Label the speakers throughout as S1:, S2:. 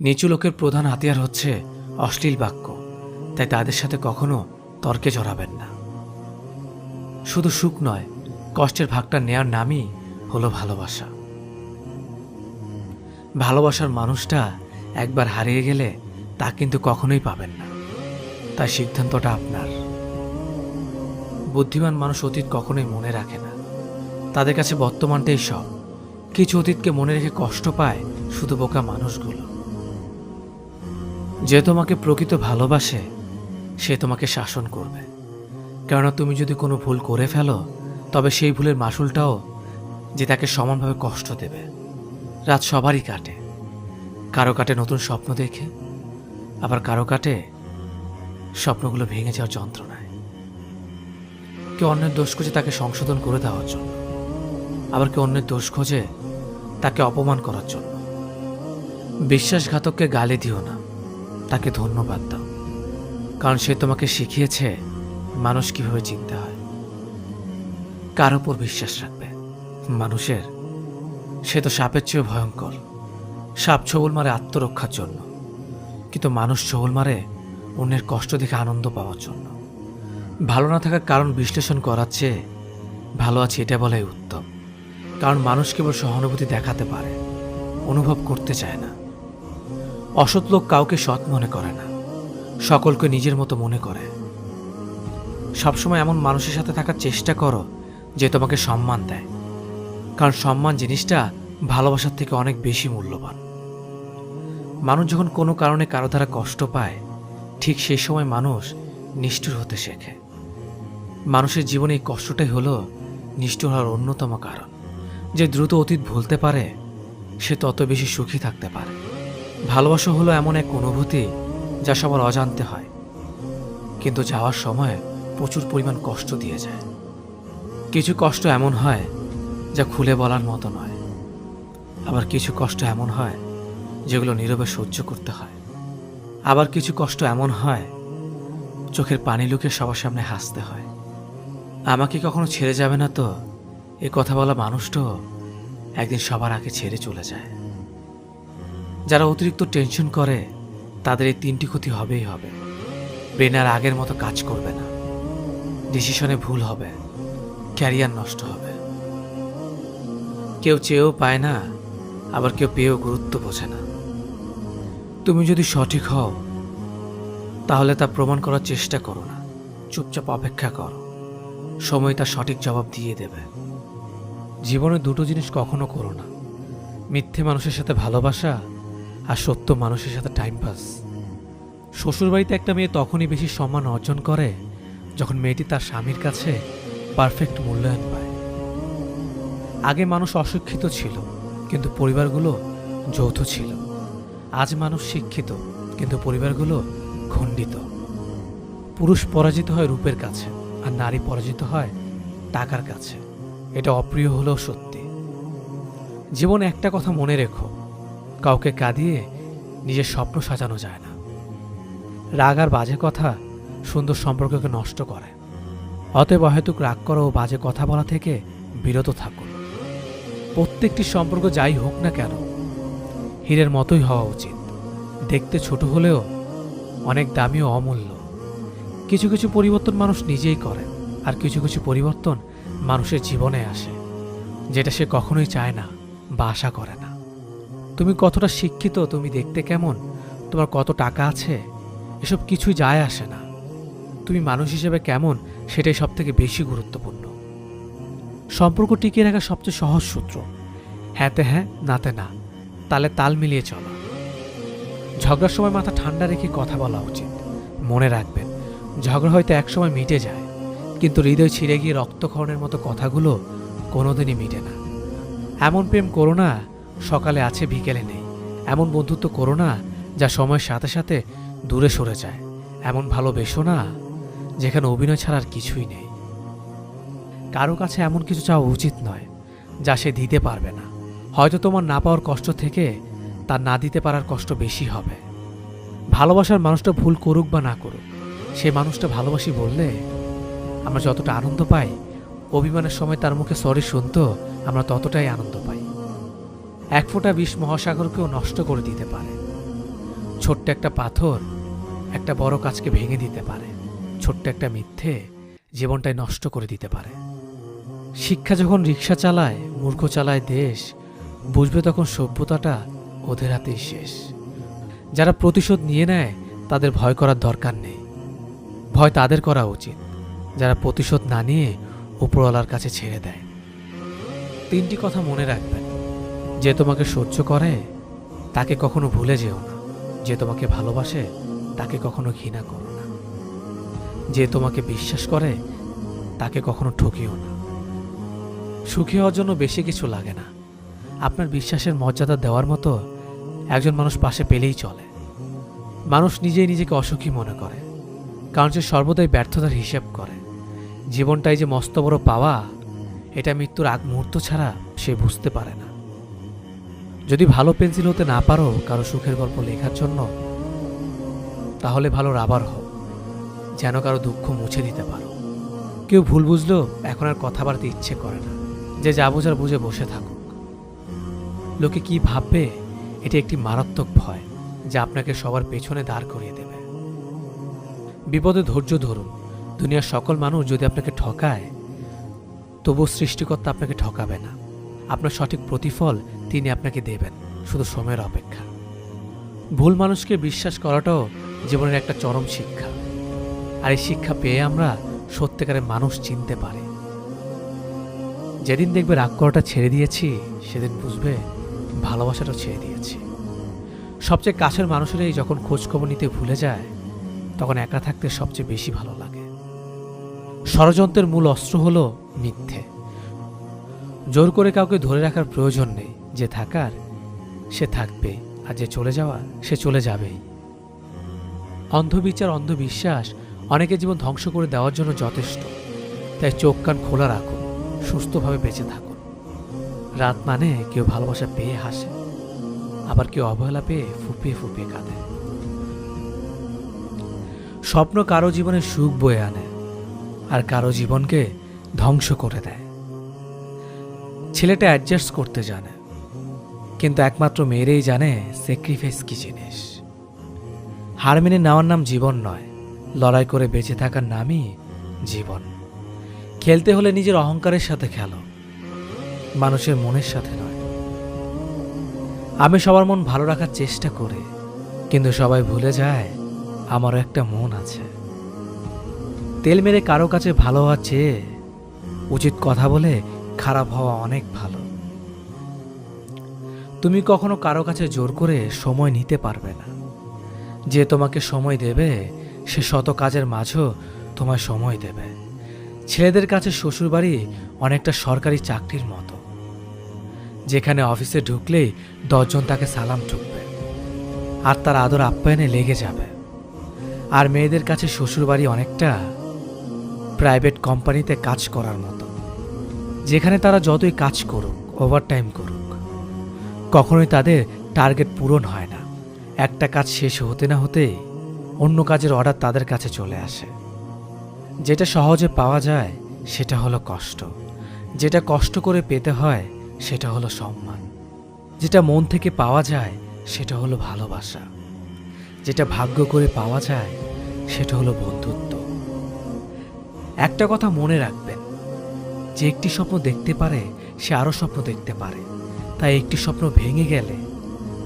S1: নিচু লোকের প্রধান হাতিয়ার হচ্ছে অশ্লীল বাক্য, তাই তাদের সাথে কখনো তর্কে জড়াবেন না। শুধু সুখ নয়, কষ্টের ভাগটা নেয়ার নামই হলো ভালোবাসা। ভালোবাসার মানুষটা একবার হারিয়ে গেলে তা কিন্তু কখনোই পাবেন না, তাই সিদ্ধান্তটা আপনার। বুদ্ধিমান মানুষ অতীত কখনোই মনে রাখে না। তাদের কাছে বর্তমানটাই সব। কিছু অতীতকে মনে রেখে কষ্ট পায় শুধু বোকা মানুষগুলো। যে তোমাকে প্রকৃত ভালোবাসে, সে তোমাকে শাসন করবে। কেননা তুমি যদি কোনো ভুল করে ফেলো, তবে সেই ভুলের মাসুলটাও যে তাকে সমানভাবে কষ্ট দেবে, রাত সবারই কাটে। কারও কাটে নতুন স্বপ্ন দেখে, আবার কারও কাটে স্বপ্নগুলো ভেঙে যাওয়ার যন্ত্রণায়। কেউ অন্যের দোষ খুঁজে তাকে সংশোধন করে দেওয়ার জন্য, আবার কেউ অন্যের দোষ খোঁজে তাকে অপমান করার জন্য। বিশ্বাসঘাতককে গালি দিও না। তাকে ধন্যবাদ দাও, কারণ সে তোমাকে শিখিয়েছে মানুষ কীভাবে চিনতে হয়। কার উপর বিশ্বাস রাখবে? মানুষের? সে তো সাপের চেয়েও ভয়ঙ্কর। সাপ ছবল মারে আত্মরক্ষার জন্য, কিন্তু মানুষ ছবল মারে অন্যের কষ্ট দেখে আনন্দ পাওয়ার জন্য। ভালো না থাকার কারণ বিশ্লেষণ করার চেয়ে ভালো আছে এটা বলাই উত্তম, কারণ মানুষ কেবল সহানুভূতি দেখাতে পারে, অনুভব করতে চায় না। অসৎ লোক কাউকে সৎ মনে করে না। সকলকে নিজের মতো মনে করে। সবসময় এমন মানুষের সাথে থাকার চেষ্টা করো যে তোমাকে সম্মান দেয়। কারণ সম্মান জিনিসটা ভালোবাসার থেকে অনেক বেশি মূল্যবান। মানুষ যখন কোনো কারণে কারও দ্বারা কষ্ট পায়, ঠিক সেই সময় মানুষ নিষ্ঠুর হতে শেখে। মানুষের জীবনে এই কষ্টটাই হলো নিষ্ঠুর হওয়ার অন্যতম কারণ। যে দ্রুত অতীত ভুলতে পারে, সে তত বেশি সুখী থাকতে পারে। ভালোবাসা হলো এমন এক অনুভূতি যা সবার অজান্তে হয়, কিন্তু যাওয়ার সময় প্রচুর পরিমাণ কষ্ট দিয়ে যায়। কিছু কষ্ট এমন হয় যা খুলে বলার মতো নয়, আবার কিছু কষ্ট এমন হয় যেগুলো নীরবে সহ্য করতে হয়। আবার কিছু কষ্ট এমন হয় চোখের পানি লুকে সবার সামনে হাসতে হয়। আমাকে কখনো ছেড়ে যাবে না তো? এ কথা বলা মানুষটাও একদিন সবার আগে ছেড়ে চলে যায়। যারা অতিরিক্ত টেনশন করে, তাদের এই তিনটি ক্ষতি হবেই হবে। ব্রেন আর আগের মতো কাজ করবে না। ডিসিশনে ভুল হবে। ক্যারিয়ার নষ্ট হবে। কেউ চেয়েও পায় না, আবার কেউ পেয়েও গুরুত্ব বোঝে না। তুমি যদি সঠিক হও, তাহলে তা প্রমাণ করার চেষ্টা করো না। চুপচাপ অপেক্ষা করো। সময় তার সঠিক জবাব দিয়ে দেবে। জীবনে দুটো জিনিস কখনো করো না। মিথ্যে মানুষের সাথে ভালোবাসা আর সত্য মানুষের সাথে টাইম পাস শ্বশুরবাড়িতে একটা মেয়ে তখনই বেশি সম্মান অর্জন করে যখন মেয়েটি তার স্বামীর কাছে পারফেক্ট মূল্যায়ন পায়। আগে মানুষ অশিক্ষিত ছিল, কিন্তু পরিবারগুলো যৌথ ছিল। আজ মানুষ শিক্ষিত, কিন্তু পরিবারগুলো খণ্ডিত। পুরুষ পরাজিত হয় রূপের কাছে, আর নারী পরাজিত হয় টাকার কাছে। এটা অপ্রিয় হলেও সত্যি। জীবনে একটা কথা মনে রেখো কাউকে কাঁদিয়ে নিজের স্বপ্ন সাজানো যায় না। রাগ আর বাজে কথা সুন্দর সম্পর্ককে নষ্ট করে। অতএব অহেতুক রাগ করা বাজে কথা বলা থেকে বিরত থাকুন। প্রত্যেকটি সম্পর্ক যাই হোক না কেন, হীরের মতোই হওয়া উচিত। দেখতে ছোট হলেও অনেক দামি ও অমূল্য। কিছু কিছু পরিবর্তন মানুষ নিজেই করে আর কিছু কিছু পরিবর্তন মানুষের জীবনে আসে, যেটা সে কখনোই চায় না বা আশা করে না। তুমি কতটা শিক্ষিত, তুমি দেখতে কেমন? তোমার কত টাকা আছে? এসব কিছুই যায় আসে না। তুমি মানুষ হিসেবে কেমন, সেটাই সব থেকে বেশি গুরুত্বপূর্ণ। সম্পর্ক টিকিয়ে রাখা সবচেয়ে সহজ সূত্র। হ্যাঁতে হ্যাঁ নাতে না। তালে তাল মিলিয়ে চলা। ঝগড়ার সময় মাথা ঠান্ডা রেখে কথা বলা উচিত। মনে রাখবেন, ঝগড়া হয়তো একসময় মিটে যায়। কিন্তু হৃদয় ছিঁড়ে গিয়ে রক্তক্ষরণের মতো কথাগুলো কোনোদিনই মিটে না। এমন প্রেম করো না সকালে আছে, বিকেলে নেই। এমন বন্ধুত্ব করো না, যা সময়ের সাথে সাথে দূরে সরে যায়। এমন ভালোবেসো না, যেখানে অভিনয় ছাড়া আর কিছুই নেই। কারও কাছে এমন কিছু চাওয়া উচিত নয়, যা সে দিতে পারবে না। হয়তো তোমার না পাওয়ার কষ্ট থেকে তার না দিতে পারার কষ্ট বেশি হবে। ভালোবাসার মানুষটা ভুল করুক বা না করুক, সে মানুষটা ভালোবাসি বললে আমরা যতটা আনন্দ পাই, অভিমানের সময় তার মুখে সরি শুনতো, আমরা ততটাই আনন্দ এক ফোঁটা বিষ মহাসাগরকেও নষ্ট করে দিতে পারে। ছোট্ট একটা পাথর একটা বড় কাজকে ভেঙে দিতে পারে। ছোট্ট একটা মিথ্যে জীবনটাই নষ্ট করে দিতে পারে। শিক্ষা যখন রিক্সা চালায়, মূর্খ চালায় দেশ, বুঝবে তখন সভ্যতাটা ওদের হাতেই শেষ। যারা প্রতিশোধ নিয়ে নেয়, তাদের ভয় করার দরকার নেই। ভয় তাদের করা উচিত, যারা প্রতিশোধ না নিয়ে উপরওয়ালার কাছে ছেড়ে দেয়। তিনটি কথা মনে রাখবেন। যে তোমাকে সহ্য করে, তাকে কখনো ভুলে যেও না। যে তোমাকে ভালোবাসে, তাকে কখনো ঘৃণা করো না। যে তোমাকে বিশ্বাস করে, তাকে কখনো ঠকিও না। সুখী হওয়ার জন্য বেশি কিছু লাগে না। আপনার বিশ্বাসের মর্যাদা দেওয়ার মতো একজন মানুষ পাশে পেলেই চলে। মানুষ নিজেই নিজেকে অসুখী মনে করে, কারণ সে সর্বদাই ব্যর্থতার হিসেব করে। জীবনটাই যে মস্ত বড় পাওয়া, এটা মৃত্যুর আগ মুহূর্ত ছাড়া সে বুঝতে পারে না। যদি ভালো পেন্সিল হতে না পারো কারও সুখের গল্প লেখার জন্য, তাহলে ভালো রাবার হও, যেন কারও দুঃখ মুছে দিতে পারো। কেউ ভুল বুঝলেও এখন আর কথা বাড়তে ইচ্ছে করে না। যে যা বোঝার বুঝে বসে থাকুক। লোকে কি ভাববে? এটি একটি মারাত্মক ভয়, যা আপনাকে সবার পেছনে দাঁড় করিয়ে দেবে। বিপদে ধৈর্য ধরুন। দুনিয়ার সকল মানুষ যদি আপনাকে ঠকায়, তবুও সৃষ্টিকর্তা আপনাকে ঠকাবে না। আপনার সঠিক প্রতিফল তিনি আপনাকে দেবেন, শুধু সময়ের অপেক্ষা। ভুল মানুষকে বিশ্বাস করাটাও জীবনের একটা চরম শিক্ষা। আর এই শিক্ষা পেয়ে আমরা সত্যিকারের মানুষ চিনতে পারি। যেদিন দেখবে রাগ করাটা ছেড়ে দিয়েছি, সেদিন বুঝবে ভালোবাসাটা ছেড়ে দিয়েছি। সবচেয়ে কাছের মানুষেরাই যখন খোঁজখবর নিতে ভুলে যায়, তখন একা থাকতে সবচেয়ে বেশি ভালো লাগে। ষড়যন্ত্রের মূল অস্ত্র হলো মিথ্যে। জোর করে কাউকে ধরে রাখার প্রয়োজন নেই। যে থাকার, সে থাকবে, আর যে চলে যাওয়া, সে চলে যাবেই। অন্ধবিচার, অন্ধবিশ্বাস অনেকের জীবন ধ্বংস করে দেওয়ার জন্য যথেষ্ট। তাই চোখ কান খোলা রাখুন, সুস্থভাবে বেঁচে থাকুন। রাত মানে কেউ ভালোবাসা পেয়ে হাসে, আবার কেউ অবহেলা পেয়ে ফুপিয়ে ফুপিয়ে কাঁদে। স্বপ্ন কারও জীবনে সুখ বয়ে আনে, আর কারও জীবনকে ধ্বংস করে দেয়। ছেলেটা অ্যাডজাস্ট করতে জানে। কিন্তু একমাত্র মেয়েরেই জানে স্যাক্রিফাইস কি জিনিস। হার মেনে নেওয়ার নাম জীবন নয়, লড়াই করে বেঁচে থাকার নামই জীবন। খেলতে হলে নিজের অহংকারের সাথে খেলো, মানুষের মনের সাথে নয়। আমি সবার মন ভালো রাখার চেষ্টা করি, কিন্তু সবাই ভুলে যায় আমারও একটা মন আছে। তেল মেরে কারও কাছে ভালো আছে, উচিত কথা বলে খারাপ হওয়া অনেক ভালো। তুমি কখনো কারও কাছে জোর করে সময় নিতে পারবে না। যে তোমাকে সময় দেবে, সে শত কাজের মাঝেও তোমায় সময় দেবে। ছেলেদের কাছে শ্বশুরবাড়ি অনেকটা সরকারি চাকরির মতো। যেখানে অফিসে ঢুকলেই দশজন তাকে সালাম ঠুকবে, আর তার আদর আপ্যায়নে লেগে যাবে। আর মেয়েদের কাছে শ্বশুরবাড়ি অনেকটা প্রাইভেট কোম্পানিতে কাজ করার মতো। যেখানে তারা যতই কাজ করুক ওভারটাইম করুক, কখনোই তাদের টার্গেট পূরণ হয় না। একটা কাজ শেষ হতে না হতে অন্য কাজের অর্ডার তাদের কাছে চলে আসে। যেটা সহজে পাওয়া যায়, সেটা হলো কষ্ট। যেটা কষ্ট করে পেতে হয়, সেটা হলো সম্মান। যেটা মন থেকে পাওয়া যায়, সেটা হলো ভালোবাসা। যেটা ভাগ্য করে পাওয়া যায়, সেটা হলো বন্ধুত্ব। একটা কথা মনে রাখবেন যে একটি স্বপ্ন দেখতে পারে, সে আরও স্বপ্ন দেখতে পারে। তাই একটি স্বপ্ন ভেঙে গেলে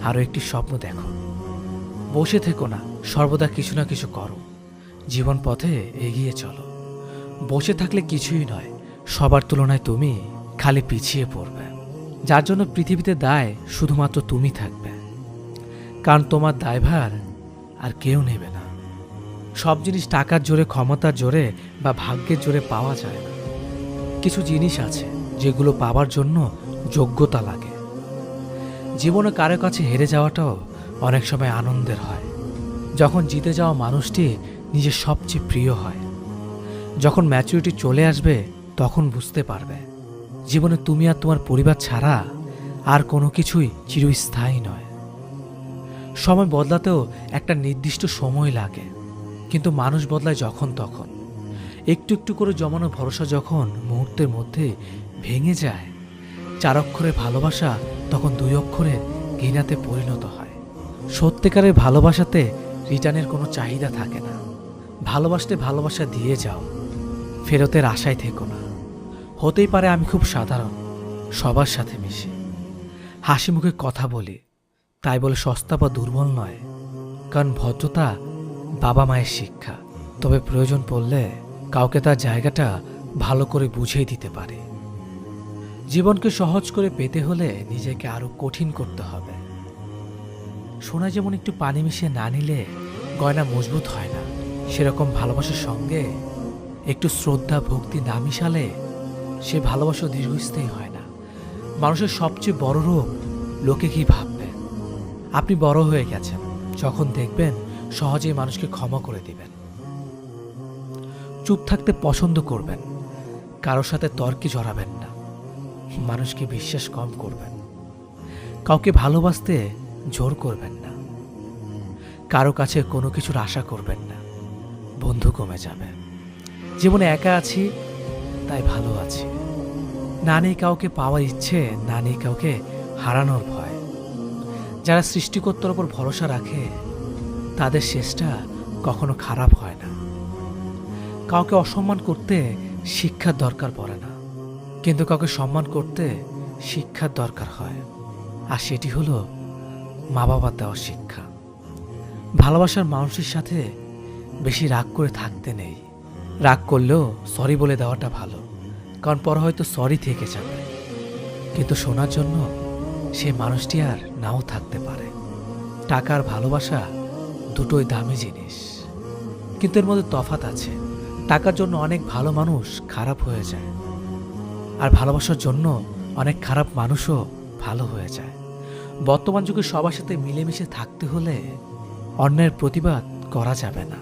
S1: আরও একটি স্বপ্ন দেখো। বসে থেকো না, সর্বদা কিছু না কিছু করো। জীবন পথে এগিয়ে চলো। বসে থাকলে কিছুই নয়, সবার তুলনায় তুমি খালি পিছিয়ে পড়বে। যার জন্য পৃথিবীতে দায় শুধুমাত্র তুমি থাকবে। কারণ তোমার দায়ভার আর কেউ নেবে না। সব জিনিস টাকার জোরে, ক্ষমতার জোরে বা ভাগ্যের জোরে পাওয়া যায় না। কিছু জিনিস আছে যেগুলো পাওয়ার জন্য যোগ্যতা লাগে। জীবনে কারও কাছে হেরে যাওয়াটাও অনেক সময় আনন্দের হয়। যখন জিতে যাওয়া মানুষটি নিজের সবচেয়ে প্রিয় হয়। যখন ম্যাচুরিটি চলে আসবে, তখন বুঝতে পারবে, জীবনে তুমি আর তোমার পরিবার ছাড়া আর কোনো কিছুই চিরস্থায়ী নয়। সময় বদলাতেও একটা নির্দিষ্ট সময় লাগে, কিন্তু মানুষ বদলায় যখন তখন। একটু একটু করে জমানো ভরসা যখন মুহূর্তের মধ্যে ভেঙে যায়, চার অক্ষরে ভালোবাসা তখন দুই অক্ষরের ঘৃণাতে পরিণত হয়। সত্যিকারের ভালোবাসাতে রিটার্নের কোনো চাহিদা থাকে না। ভালোবাসতে ভালোবাসা দিয়ে যাও, ফেরতের আশায় থেকো না। হতেই পারে আমি খুব সাধারণ, সবার সাথে মিশি। হাসি মুখে কথা বলি, তাই বলে সস্তা বা দুর্বল নয়, কারণ ভদ্রতা বাবা মায়ের শিক্ষা। তবে প্রয়োজন পড়লে কাউকে তার জায়গাটা ভালো করে বুঝিয়ে দিতে পারে। জীবনকে সহজ করে পেতে হলে নিজেকে আরও কঠিন করতে হবে। সোনা যেমন একটু পানি মিশিয়ে না নিলে গয়না মজবুত হয় না। সেরকম ভালোবাসার সঙ্গে একটু শ্রদ্ধা, ভক্তি না মিশালে সে ভালোবাসা দীর্ঘস্থায়ী হয় না। মানুষের সবচেয়ে বড় রোগ লোকে কি ভাববে? আপনি বড় হয়ে গেছেন। যখন দেখবেন সহজেই মানুষকে ক্ষমা করে দিবেন। চুপ থাকতে পছন্দ করবেন। কারোর সাথে তর্কে জড়াবেন না। মানুষকে বিশ্বাস কম করবেন। কাউকে ভালোবাসতে জোর করবেন না। কারও কাছে কোনো কিছুর আশা করবেন না। বন্ধু কমে যাবে। জীবনে একা আছি, তাই ভালো আছি। না নেই কাউকে পাওয়ার ইচ্ছে, না নেই কাউকে হারানোর ভয়। যারা সৃষ্টিকর্তার ওপর ভরসা রাখে, তাদের শেষটা কখনো খারাপ হয় কাউকে অসম্মান করতে শিক্ষার দরকার পড়ে না। কিন্তু কাউকে সম্মান করতে শিক্ষার দরকার হয়। আর সেটি হলো মা বাবার দেওয়া শিক্ষা। ভালোবাসার মানুষের সাথে বেশি রাগ করে থাকতে নেই। রাগ করলেও সরি বলে দেওয়াটা ভালো। কারণ পর হয়তো সরি থেকে যাবে। কিন্তু শোনার জন্য সেই মানুষটি আর নাও থাকতে পারে। টাকার ভালোবাসা দুটোই দামি জিনিস। কিন্তু এর মধ্যে তফাত আছে। টাকার জন্য অনেক ভালো মানুষ খারাপ হয়ে যায়। আর ভালোবাসার জন্য অনেক খারাপ মানুষও ভালো হয়ে যায়। বর্তমান যুগে সবার সাথে মিলেমিশে থাকতে হলে অন্যের প্রতিবাদ করা যাবে না।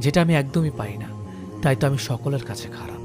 S1: যেটা আমি একদমই পাই না। তাই তো আমি সকলের কাছে খারাপ।